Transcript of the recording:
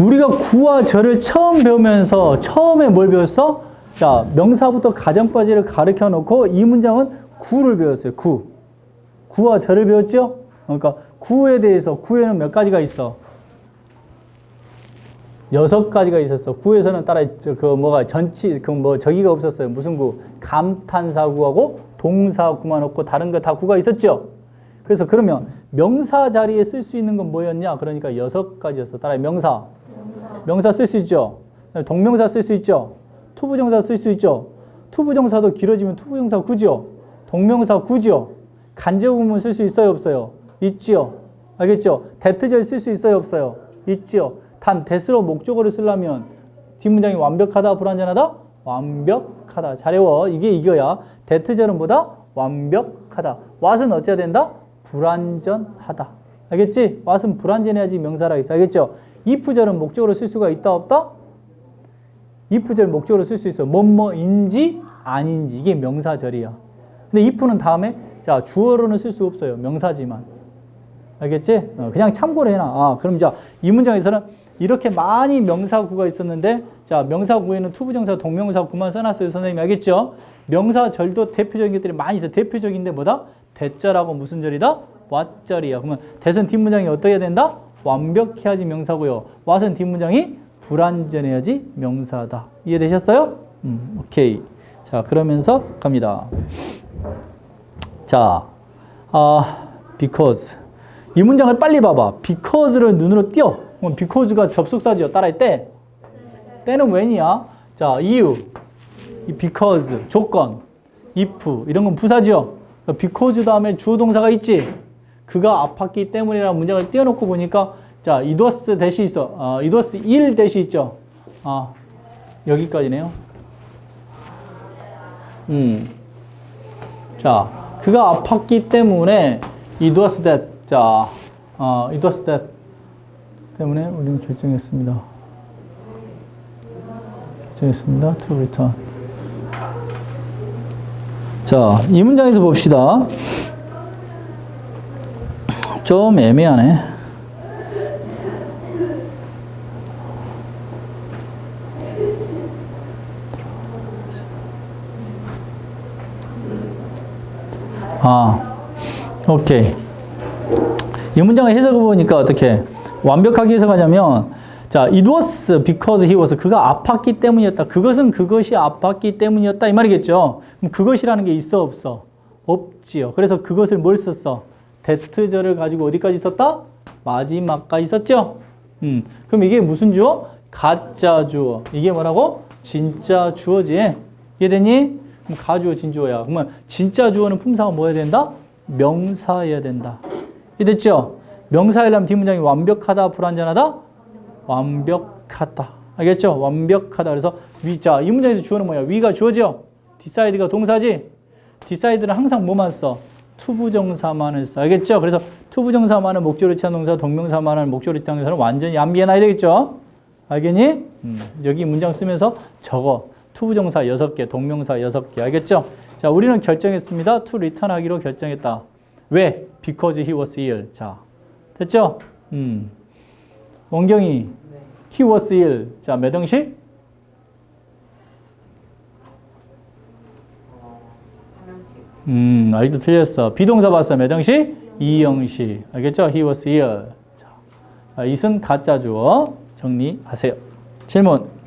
우리가 구와 절을 처음 배우면서 처음에 뭘 배웠어? 자, 명사부터 가정까지를 가르쳐 놓고 이 문장은 구를 배웠어요. 구. 구와 절을 배웠죠? 그러니까 구에 대해서 구에는 몇 가지가 있어? 여섯 가지가 있었어. 구에서는 따라 저, 그 뭐가 전치 그 뭐 저기가 없었어요. 무슨 구? 감탄사구하고 동사구만 없고 다른 거 다 구가 있었죠. 그래서 그러면 명사 자리에 쓸 수 있는 건 뭐였냐? 그러니까 여섯 가지였어. 따라 명사. 명사 쓸 수 있죠. 동명사 쓸 수 있죠. 투부정사 쓸 수 있죠. 투부정사도 길어지면 투부정사 구죠. 동명사 구죠. 간접구문 쓸 수 있어요, 없어요? 있지요. 알겠죠? 대트절 쓸 수 있어요, 없어요? 있지요. 단 대수로 목적어를 쓰려면 뒷문장이 완벽하다, 불완전하다? 완벽하다. 잘 외워. 이게 이거야. 대트절은 뭐다? 완벽하다. 왓은 어찌해야 된다? 불완전하다. 알겠지? 왓은 불완전해야지 명사라 있어. 알겠죠? If절은 목적어로 쓸 수가 있다, 없다? if절 목적어로 쓸 수 있어. 뭐뭐인지 아닌지. 이게 명사절이야. 근데 if는 다음에 자 주어로는 쓸 수 없어요. 명사지만. 알겠지? 어, 그냥 참고로 해놔. 아, 그럼 자, 이 문장에서는 이렇게 많이 명사구가 있었는데, 자, 명사구에는 투부정사, 동명사구만 써놨어요. 선생님이 알겠죠? 명사절도 대표적인 것들이 많이 있어. 대표적인데 뭐다? 대절하고 무슨 절이다? 왓절이야. 그러면 대선 뒷문장이 어떻게 된다? 완벽해야지 명사고요. 왓은 뒷문장이 불완전해야지 명사다. 이해되셨어요? 음, 오케이. 자, 그러면서 갑니다. 자, 아, because. 이 문장을 빨리 봐봐. because를 눈으로 띄어. because가 접속사지요. 따라할 때. 때는 when이야. 자, 이유. 이 because, 조건, if 이런 건 부사죠. because 다음에 주어 동사가 있지. 그가 아팠기 때문이라는 문장을 띄워놓고 보니까 자, was 대시 있어. 어, was 일 대시 있죠. 아, 여기까지네요. 음. 자, 그가 아팠기 때문에 was that. 자, 어, was that 때문에 우리는 결정했습니다. 결정했습니다. to return. 자, 이 문장에서 봅시다. 좀 애매하네. 아, 오케이. 이 문장을 해석해 보니까 어떻게 완벽하게 해석하자면 자, it was because he was 그가 아팠기 때문이었다. 그것은 그것이 아팠기 때문이었다 이 말이겠죠. 그럼 그것이라는 게 있어 없어? 없지요. 그래서 그것을 뭘 썼어? 대트절을 가지고 어디까지 썼다? 마지막까지 썼죠. 음, 그럼 이게 무슨 주어? 가짜 주어. 이게 뭐라고? 진짜 주어지. 이해되니? 그럼 가주어 진주어야. 그러면 진짜 주어는 품사가 뭐여야 된다? 명사여야 된다. 이해됐죠? 명사이라면 뒷문장이 완벽하다, 불완전하다? 완벽하다. 알겠죠? 완벽하다. 그래서 위, 자, 이 문장에서 주어는 뭐야? 위가 주어죠? 디사이드가 동사지? 디사이드는 항상 뭐만 써? 투부정사만을 써. 알겠죠? 그래서 투부정사만은 목적으로 취한 동사, 동명사만은 목적으로 취한 동사는 완전히 암비해놔야 되겠죠? 알겠니? 음, 여기 문장 쓰면서 적어. 투부정사 6개, 동명사 6개. 알겠죠? 자, 우리는 결정했습니다. to return 하기로 결정했다. 왜? Because he was ill. 자, 됐죠? 음. 원경이 he was ill. 자, 몇 형식? 음, 아직도 틀렸어. 비동사 봤어. 몇 형식? 이 형식. 알겠죠? he was ill. 자, 자, 이은 가짜 주어 정리하세요. 질문.